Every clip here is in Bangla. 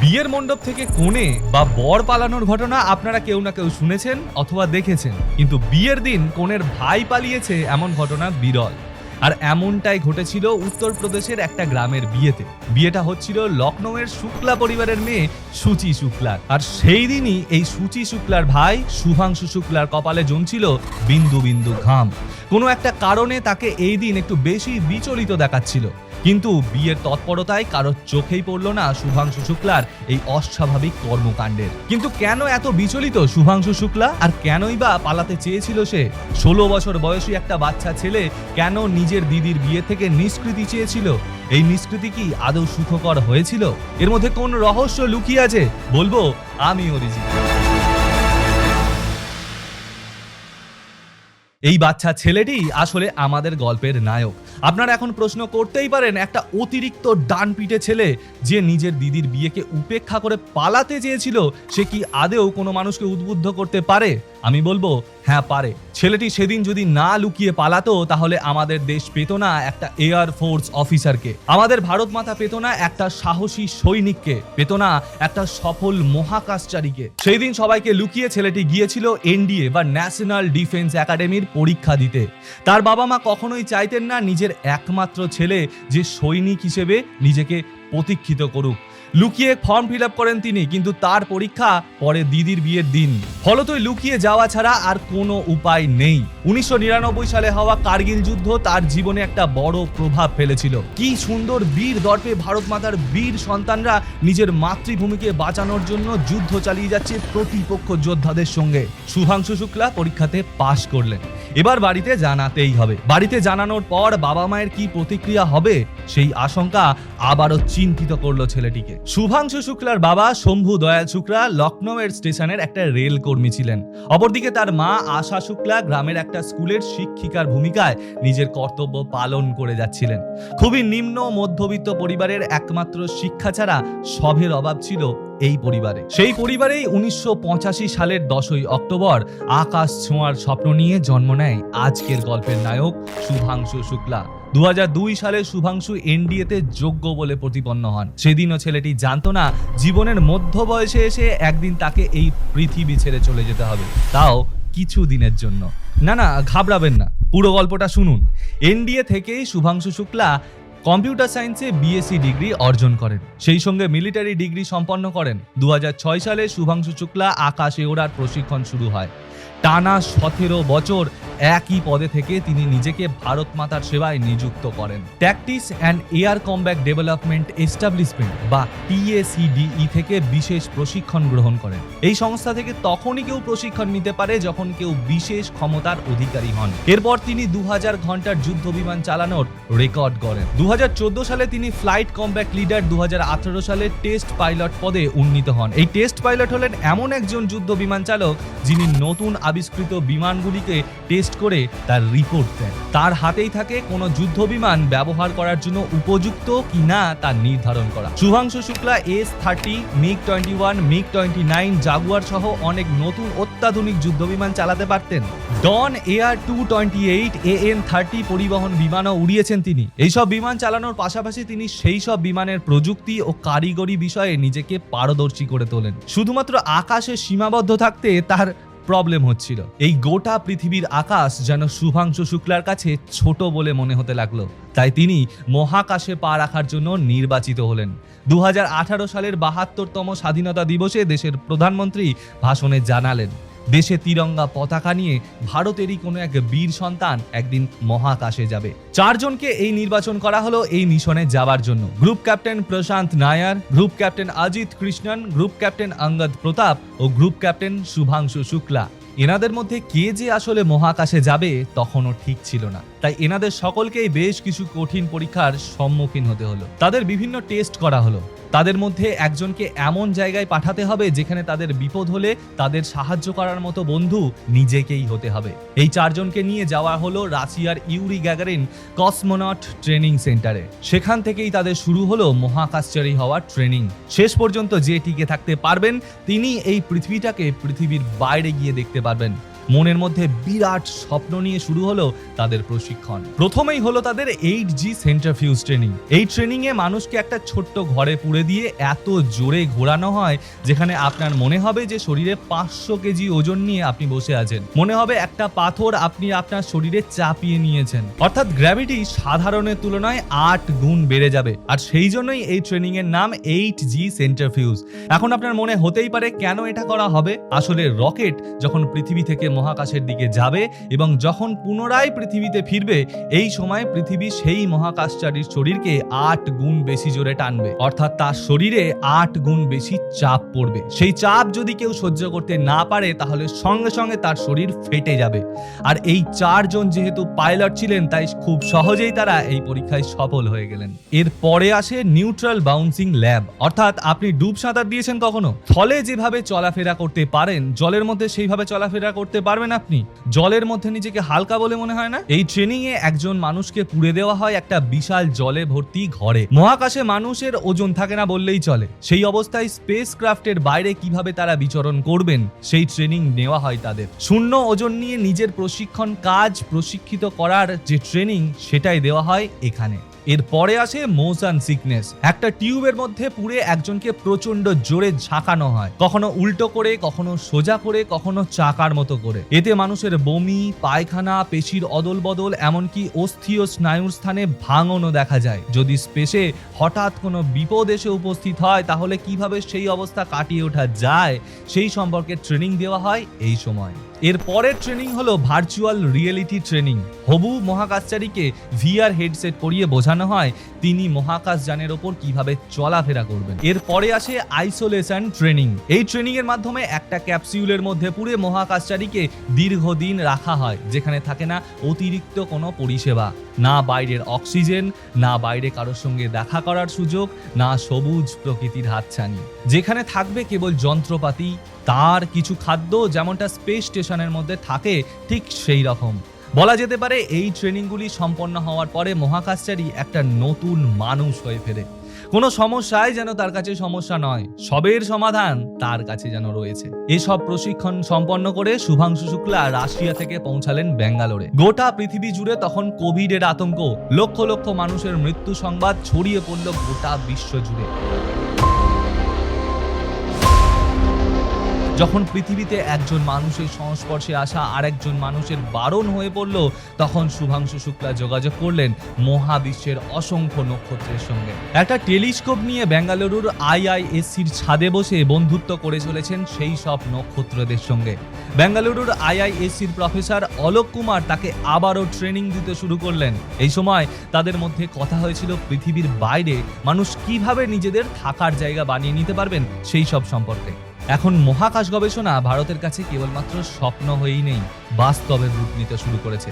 বিয়ের মণ্ডপ থেকে কোণে বা বর পালানোর ঘটনা আপনারা কেউ না কেউ শুনেছেন অথবা দেখেছেন। কিন্তু বিয়ের দিন কোণের ভাই পালিয়েছে এমন ঘটনা বিরল। আর এমনটাই ঘটেছিল উত্তরপ্রদেশের একটা গ্রামের বিয়েতে। বিয়েটা হচ্ছিল লখনৌয়ের শুক্লা পরিবারের মেয়ে সুচি শুক্লার। আর সেই দিনই এই সুচি শুক্লার ভাই শুভাংশু শুক্লার কপালে জমছিল বিন্দু বিন্দু ঘাম। কোনো একটা কারণে তাকে এই দিন একটু বেশি বিচলিত দেখাচ্ছিল। কিন্তু বিয়ের তৎপরতায় কারোর চোখেই পড়ল না শুভাংশু শুক্লার এই অস্বাভাবিক কর্মকাণ্ডের। কিন্তু কেন এত বিচলিত শুভাংশু শুক্লা? আর কেনই বা পালাতে চেয়েছিল সে? ষোলো বছর বয়সী একটা বাচ্চা ছেলে কেন নিজের দিদির বিয়ে থেকে নিষ্কৃতি চেয়েছিল? এই নিষ্কৃতি কি আদৌ সুখকর হয়েছিল? এর মধ্যে কোন রহস্য লুকিয়ে আছে? বলব, আমি অরিজিৎ এই বাচ্চা ছেলেটি আসলে আমাদের গল্পের নায়ক। আপনারা এখন প্রশ্ন করতেই পারেন, একটা অতিরিক্ত ডান পিটে ছেলে যে নিজের দিদির বিয়েকে উপেক্ষা করে পালাতে চেয়েছিল, সে কি আদেও কোনো মানুষকে উদ্বুদ্ধ করতে পারে? আমি বলব হ্যাঁ পারে। ছেলেটি সেদিন যদি না লুকিয়ে পালাতো, তাহলে আমাদের দেশ পেত না একটা এয়ার ফোর্স অফিসারকে আমাদের ভারত মাতা পেত না একটা সাহসী সৈনিককে, পেত না একটা সফল মহাকাশচারীকে। সেই দিন সবাইকে লুকিয়ে ছেলেটি গিয়েছিল এনডিএ বা ন্যাশনাল ডিফেন্স একাডেমির পরীক্ষা দিতে। তার বাবা মা কখনোই চাইতেন না নিজের একমাত্র ছেলে যে সৈনিক হিসেবে নিজেকে প্রতীক্ষিত করুক। লুকিয়ে ফর্ম ফিল করেন তিনি, কিন্তু তার পরীক্ষা পরে দিদির বিয়ের দিন। ফলত লুকিয়ে যাওয়া ছাড়া আর কোনো উপায় নেই। উনিশশো নিরানব্বই সালে হওয়া কার্গিল যুদ্ধ তার জীবনে একটা বড় প্রভাব ফেলেছিল। কি সুন্দর বীর দর্পে ভারত মাতার বীর সন্তানরা নিজের মাতৃভূমিকে বাঁচানোর জন্য যুদ্ধ চালিয়ে যাচ্ছে প্রতিপক্ষ যোদ্ধাদের সঙ্গে। শুভাংশু শুক্লা পরীক্ষাতে পাশ করলেন। এবার বাড়িতে জানাতেই হবে। বাড়িতে জানানোর পর বাবা মায়ের কি প্রতিক্রিয়া হবে সেই আশঙ্কা আবারও চিন্তিত করল ছেলেটিকে। শুভাংশু শুক্লার বাবা শম্ভু দয়াল শুক্লা লখনৌয়ের স্টেশনের একটা রেল কর্মী ছিলেন। অপরদিকে তার মা আশা শুক্লা গ্রামের একটা স্কুলের শিক্ষিকার ভূমিকায় নিজের কর্তব্য পালন করে যাচ্ছিলেন। খুবই নিম্ন মধ্যবিত্ত পরিবারের একমাত্র শিক্ষা ছাড়া সবের অভাব ছিল এই পরিবারে। সেই পরিবারেই উনিশশো পঁচাশি সালের দশই অক্টোবর আকাশ ছোঁয়ার স্বপ্ন নিয়ে জন্ম নেয় আজকের গল্পের নায়ক শুভাংশু শুক্লা। দু হাজার দুই সালে শুভাংশু এনডিএতে যোগ্য বলে প্রতিপন্ন হন। সেদিনও ছেলেটি জানতো না, জীবনের মধ্য বয়সে এসে একদিন তাকে এই পৃথিবী ছেড়ে চলে যেতে হবে। তাও কিছু দিনের জন্য। না না, ঘাবড়াবেন না। পুরো গল্পটা শুনুন। এনডিএ থেকেই শুভাংশু শুক্লা কম্পিউটার সায়েন্সে বিএসসি ডিগ্রি অর্জন করেন। সেই সঙ্গে মিলিটারি ডিগ্রি সম্পন্ন করেন। দু হাজার ছয় সালে শুভাংশু শুক্লা আকাশে ওড়ার প্রশিক্ষণ শুরু হয়। টানা সতেরো বছর একই পদে থেকে তিনি নিজেকে ভারত মাতার সেবায় নিযুক্ত করেন। Tactics and air combat development establishment বা টিএসিডিই থেকে বিশেষ প্রশিক্ষণ গ্রহণ করেন। এই সংস্থা থেকে তখনই কেউ প্রশিক্ষণ নিতে পারে যখন কেউ বিশেষ ক্ষমতার অধিকারী হন। এরপর তিনি দু ঘণ্টার যুদ্ধ বিমান চালানোর রেকর্ড করেন দু হাজার চোদ্দ সালে তিনি ফ্লাইট কমব্যাক লিডার দু হাজার আঠারো সালে টেস্ট পাইলট পদে উন্নীত হন। এই টেস্ট পাইলট হলেন এমন একজন যুদ্ধ বিমান চালক যিনি নতুন আবিষ্কৃত বিমানগুলিকে টেস্ট করে তার রিপোর্ট দেন। তার হাতেই থাকে কোনো যুদ্ধ বিমান ব্যবহার করার জন্য উপযুক্ত কি না তা নির্ধারণ করা। Shubhanshu Shukla, S thirty, MiG twenty one, MiG twenty nine, Jaguar সহ অনেক নতুন অত্যাধুনিক যুদ্ধ বিমান চালাতে পারতেন। Dornier two twenty eight, A N thirty পরিবহন বিমানও উড়িয়েছেন তিনি। এইসব বিমান চালানোর পাশাপাশি তিনি সেই সব বিমানের প্রযুক্তি ও কারিগরি বিষয়ে নিজেকে পারদর্শী করে তোলেন। শুধুমাত্র আকাশে সীমাবদ্ধ থাকতে তার প্রবলেম হচ্ছিল। এই গোটা পৃথিবীর আকাশ যেন শুভাংশু শুক্লার কাছে ছোট বলে মনে হতে লাগল। তাই তিনি মহাকাশে পা রাখার জন্য নির্বাচিত হলেন। দু হাজার আঠারো সালের বাহাত্তরতম স্বাধীনতা দিবসে দেশের প্রধানমন্ত্রী ভাষণে জানালেন। দেশে তিরঙ্গা পতাকা নিয়ে ভারতেরই কোনো এক বীর সন্তান একদিন মহাকাশে যাবে। চারজনকে এই নির্বাচন করা হলো এই মিশনে যাওয়ার জন্য। Group captain Prashant Nair, group captain Ajit Krishnan, group captain Angad Pratap ও গ্রুপ ক্যাপ্টেন শুভাংশু শুক্লা। এনাদের মধ্যে কে যে আসলে মহাকাশে যাবে তখনও ঠিক ছিল না। তাই এনাদের সকলকেই বেশ কিছু কঠিন পরীক্ষার সম্মুখীন হতে হলো। তাদের বিভিন্ন টেস্ট করা হলো। তাদের মধ্যে একজনকে এমন জায়গায় পাঠাতে হবে যেখানে তাদের বিপদ হলে তাদের সাহায্য করার মতো বন্ধু নিজেকেই হতে হবে। এই চারজনকে নিয়ে যাওয়া হলো রাশিয়ার ইউরি গ্যাগারিন কসমোনট ট্রেনিং সেন্টারে। সেখান থেকেই তাদের শুরু হলো মহাকাশচারী হওয়ার ট্রেনিং। শেষ পর্যন্ত যে টিকে থাকতে পারবেন তিনি এই পৃথিবীটাকে পৃথিবীর বাইরে গিয়ে দেখতে পারবেন। মনের মধ্যে বিরাট স্বপ্ন নিয়ে শুরু হলো তাদের প্রশিক্ষণ। প্রথমেই হলো তাদের এইট জি সেন্টারফিউজ ট্রেনিং এই ট্রেনিং এ মানুষকে একটা ছোট্ট ঘরে পুড়ে দিয়ে এত জোরে ঘোরানো হয়, যেখানে আপনার মনে হবে যে শরীরে পাঁচশো কেজি ওজন নিয়ে আপনি বসে আছেন। মনে হবে একটা পাথর আপনি আপনার শরীরে চাপিয়ে নিয়েছেন। অর্থাৎ গ্র্যাভিটি সাধারণের তুলনায় আট গুণ বেড়ে যাবে। আর সেই জন্যই এই ট্রেনিং এর নাম এইট জি সেন্টারফিউজ এখন আপনার মনে হতেই পারে কেন এটা করা হবে? আসলে রকেট যখন পৃথিবী থেকে মহাকাশের দিকে যাবে এবং যখন পুনরায় পৃথিবীতে ফিরবে, এই সময় পৃথিবী সেই মহাকাশচারীর শরীরকে আট গুণ বেশি জোরে টানবে। অর্থাৎ তার শরীরে আট গুণ বেশি চাপ পড়বে। সেই চাপ যদি কেউ সহ্য করতে না পারে, তাহলে সঙ্গে সঙ্গে তার শরীর ফেটে যাবে। আর এই চারজন যেহেতু পাইলট ছিলেন, তাই খুব সহজেই তারা এই পরীক্ষায় সফল হয়ে গেলেন। এর পরে আসে নিউট্রাল বাউন্সিং ল্যাব। অর্থাৎ আপনি ডুব সাঁতার দিয়েছেন কখনো? ফলে যেভাবে চলাফেরা করতে পারেন, জলের মধ্যে সেইভাবে চলাফেরা করতে পারবেন আপনি। জলের মধ্যে নিজেকে হালকা বলে মনে হয় না? এই ট্রেনিং এ একজন মানুষকে পুড়ে দেওয়া হয় একটা বিশাল জলে ভর্তি ঘরে। মহাকাশে মানুষের ওজন থাকে না বললেই চলে। সেই অবস্থায় স্পেস ক্রাফটের বাইরে কীভাবে তারা বিচরণ করবেন, সেই ট্রেনিং নেওয়া হয় তাদের। শূন্য ওজন নিয়ে নিজের প্রশিক্ষণ, কাজ প্রশিক্ষিত করার যে ট্রেনিং সেটাই দেওয়া হয় এখানে। এর পরে আসে মোশন সিকনেস একটা টিউবের মধ্যে পুরে একজনকে প্রচণ্ড জোরে ঝাঁকানো হয়। কখনো উল্টো করে, কখনো সোজা করে, কখনো চাকার মতো করে। এতে মানুষের বমি, পায়খানা, পেশির অদল বদল এমনকি অস্থি ও স্নায়ুর স্থানে ভাঙনও দেখা যায়। যদি স্পেসে হঠাৎ কোনো বিপদ এসে উপস্থিত হয়, তাহলে কীভাবে সেই অবস্থা কাটিয়ে ওঠা যায়, সেই সম্পর্কে ট্রেনিং দেওয়া হয় এই সময়। এর পরের ট্রেনিং হলো ভার্চুয়াল রিয়েলিটি ট্রেনিং হবু মহাকাশচারীকে ভিআর হেডসেট পরিয়ে বোঝানো হয় তিনি মহাকাশ যানের ওপর কীভাবে চলাফেরা করবেন। এর পরে আসে আইসোলেশন ট্রেনিং এই ট্রেনিং এর মাধ্যমে একটা ক্যাপসিউলের মধ্যে পুরে মহাকাশচারীকে দীর্ঘদিন রাখা হয়, যেখানে থাকে না অতিরিক্ত কোনো পরিষেবা। না বাইরের অক্সিজেন, না বাইরে কারোর সঙ্গে দেখা করার সুযোগ, না সবুজ প্রকৃতির হাতছানি। যেখানে থাকবে কেবল যন্ত্রপাতি, তার কিছু খাদ্য যেমনটা স্পেস স্টেশনের মধ্যে থাকে, ঠিক সেই রকম। বলা যেতে পারে এই ট্রেনিংগুলি সম্পন্ন হওয়ার পরে মহাকাশচারী একটা নতুন মানুষ হয়ে ফেরে। কোনো সমস্যায় যেন তার কাছে সমস্যা নয়, সবের সমাধান তার কাছে যেন রয়েছে। এসব প্রশিক্ষণ সম্পন্ন করে শুভাংশু শুক্লা রাশিয়া থেকে পৌঁছালেন ব্যাঙ্গালোরে। গোটা পৃথিবী জুড়ে তখন কোভিডের আতঙ্ক। লক্ষ লক্ষ মানুষের মৃত্যু সংবাদ ছড়িয়ে পড়ল গোটা বিশ্ব জুড়ে। যখন পৃথিবীতে একজন মানুষের সংস্পর্শে আসা আরেকজন মানুষের বারণ হয়ে পড়ল, তখন শুভাংশু শুক্লা যোগাযোগ করলেন মহাবিশ্বের অসংখ্য নক্ষত্রের সঙ্গে। একটা টেলিস্কোপ নিয়ে বেঙ্গালুরুর আইআইএসসির ছাদে বসে বন্ধুত্ব করে চলেছেন সেই সব নক্ষত্রদের সঙ্গে। বেঙ্গালুরুর আইআইএসসির প্রফেসর অলোক কুমার তাকে আবারও ট্রেনিং দিতে শুরু করলেন। এই সময় তাদের মধ্যে কথা হয়েছিল পৃথিবীর বাইরে, মানুষ কীভাবে নিজেদের থাকার জায়গা বানিয়ে নিতে পারবেন সেই সব সম্পর্কে। এখন মহাকাশ গবেষণা ভারতের কাছে কেবলমাত্র স্বপ্ন হয়েই নেই। বাস্তবের রূপ নিতে শুরু করেছে।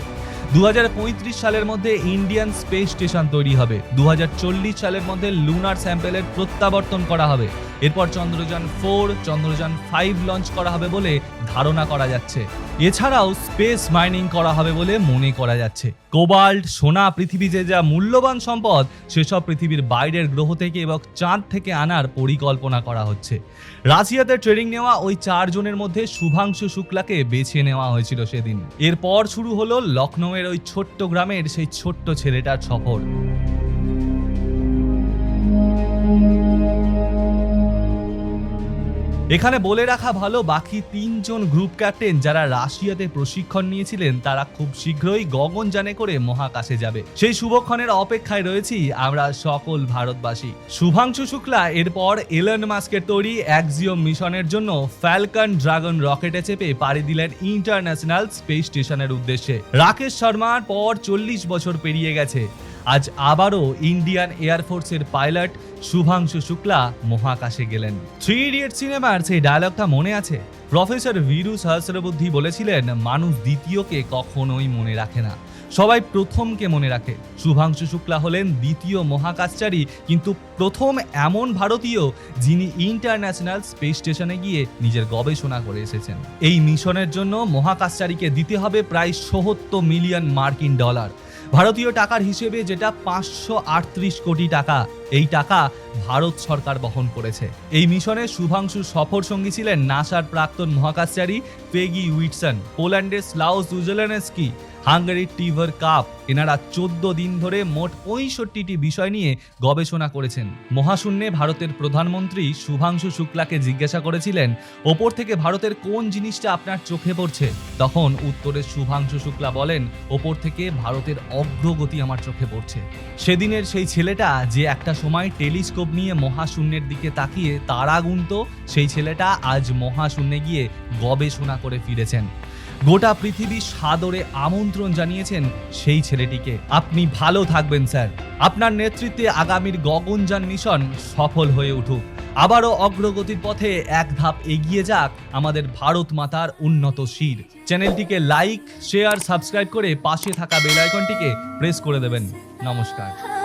দু হাজার পঁয়ত্রিশ সালের মধ্যে ইন্ডিয়ান স্পেস স্টেশন তৈরি হবে। দু হাজার চল্লিশ সালের মধ্যে লুনার স্যাম্পেলের প্রত্যাবর্তন করা হবে। এরপর Chandrayaan four, Chandrayaan five launch করা হবে বলে ধারণা করা যাচ্ছে। এছাড়াও স্পেস মাইনিং করা হবে বলে মনে করা যাচ্ছে। কোবাল্ট, সোনা, পৃথিবী যে যা মূল্যবান সম্পদ, সেসব পৃথিবীর বাইরের গ্রহ থেকে এবং চাঁদ থেকে আনার পরিকল্পনা করা হচ্ছে। রাশিয়াতে ট্রেনিং নেওয়া ওই চারজনের মধ্যে শুভাংশু শুক্লাকে বেছে নেওয়া হয়েছিল সেদিন। এরপর শুরু হলো লখনৌয়ের ওই ছোট্ট গ্রামের সেই ছোট্ট ছেলেটার সফর। এখানে বলে রাখা ভালো, বাকি তিনজন গ্রুপ ক্যাপ্টেন যারা রাশিয়াতে প্রশিক্ষণ নিয়েছিলেন, তারা খুব শীঘ্রই গগনযানে করে মহাকাশে যাবে। সেই শুভক্ষণের অপেক্ষায় রয়েছি আমরা সকল ভারতবাসী। শুভাংশু শুক্লা, এরপর এলন মাস্কের তৈরি অ্যাক্সিওম মিশনের জন্য ফ্যালকন ড্রাগন রকেটে চেপে পাড়ি দিলেন ইন্টারন্যাশনাল স্পেস স্টেশনের উদ্দেশ্যে। রাকেশ শর্মার পর চল্লিশ বছর পেরিয়ে গেছে। আজ আবারও ইন্ডিয়ান এয়ারফোর্সের পাইলট শুভাংশু শুক্লা মহাকাশে গেলেন। থ্রি ইডিয়ট সিনেমার সেই ডায়লগটা মনে আছে? প্রফেসর বীরু সহস্রবুদ্ধি বলেছিলেন, মানুষ দ্বিতীয়কে কখনোই মনে রাখে না। সবাই প্রথমকে মনে রাখে। শুভাংশু শুক্লা হলেন দ্বিতীয় মহাকাশচারী, কিন্তু প্রথম এমন ভারতীয় যিনি ইন্টারন্যাশনাল স্পেস স্টেশনে গিয়ে নিজের গবেষণা করে এসেছেন। এই মিশনের জন্য মহাকাশচারীকে দিতে হবে প্রায় সত্তর মিলিয়ন মার্কিন ডলার। ভারতীয় টাকার হিসেবে যেটা পাঁচশো আটত্রিশ কোটি টাকা, এই টাকা ভারত সরকার বহন করেছে। এই মিশনে শুভাংশু সফর সঙ্গী ছিলেন নাসার প্রাক্তন মহাকাশচারী পেগি উইটসন। পোল্যান্ডের স্লাউস উজলেনেস্কি হাঙ্গারির টিভার কাপ। এনারা চোদ্দ দিন ধরে মোট পঁয়ষট্টিটি বিষয় নিয়ে গবেষণা করেছেন। মহাশূন্যে ভারতের প্রধানমন্ত্রী শুভাংশু শুক্লাকে জিজ্ঞাসা করেছিলেন, ওপর থেকে ভারতের কোন জিনিসটা আপনার চোখে পড়ছে? তখন উত্তরে শুভাংশু শুক্লা বলেন, ওপর থেকে ভারতের অগ্রগতি আমার চোখে পড়ছে। সেদিনের সেই ছেলেটা যে একটা সময় টেলিস্কোপ নিয়ে মহাশূন্যের দিকে তাকিয়ে তারা গুনত সেই ছেলেটা আজ মহাশূন্যে গিয়ে গবেষণা করে ফিরেছেন। গোটা পৃথিবী সাদরে আমন্ত্রণ জানিয়েছেন সেই ছেলেটিকে। আপনি ভালো থাকবেন, স্যার। আপনার নেতৃত্বে আগামীর গগনযান মিশন সফল হয়ে উঠুক। আবারও অগ্রগতির পথে এক ধাপ এগিয়ে যাক আমাদের ভারত মাতার উন্নত শির। চ্যানেলটিকে লাইক, শেয়ার, সাবস্ক্রাইব করে পাশে থাকা বেল আইকনটিকে প্রেস করে দেবেন। নমস্কার।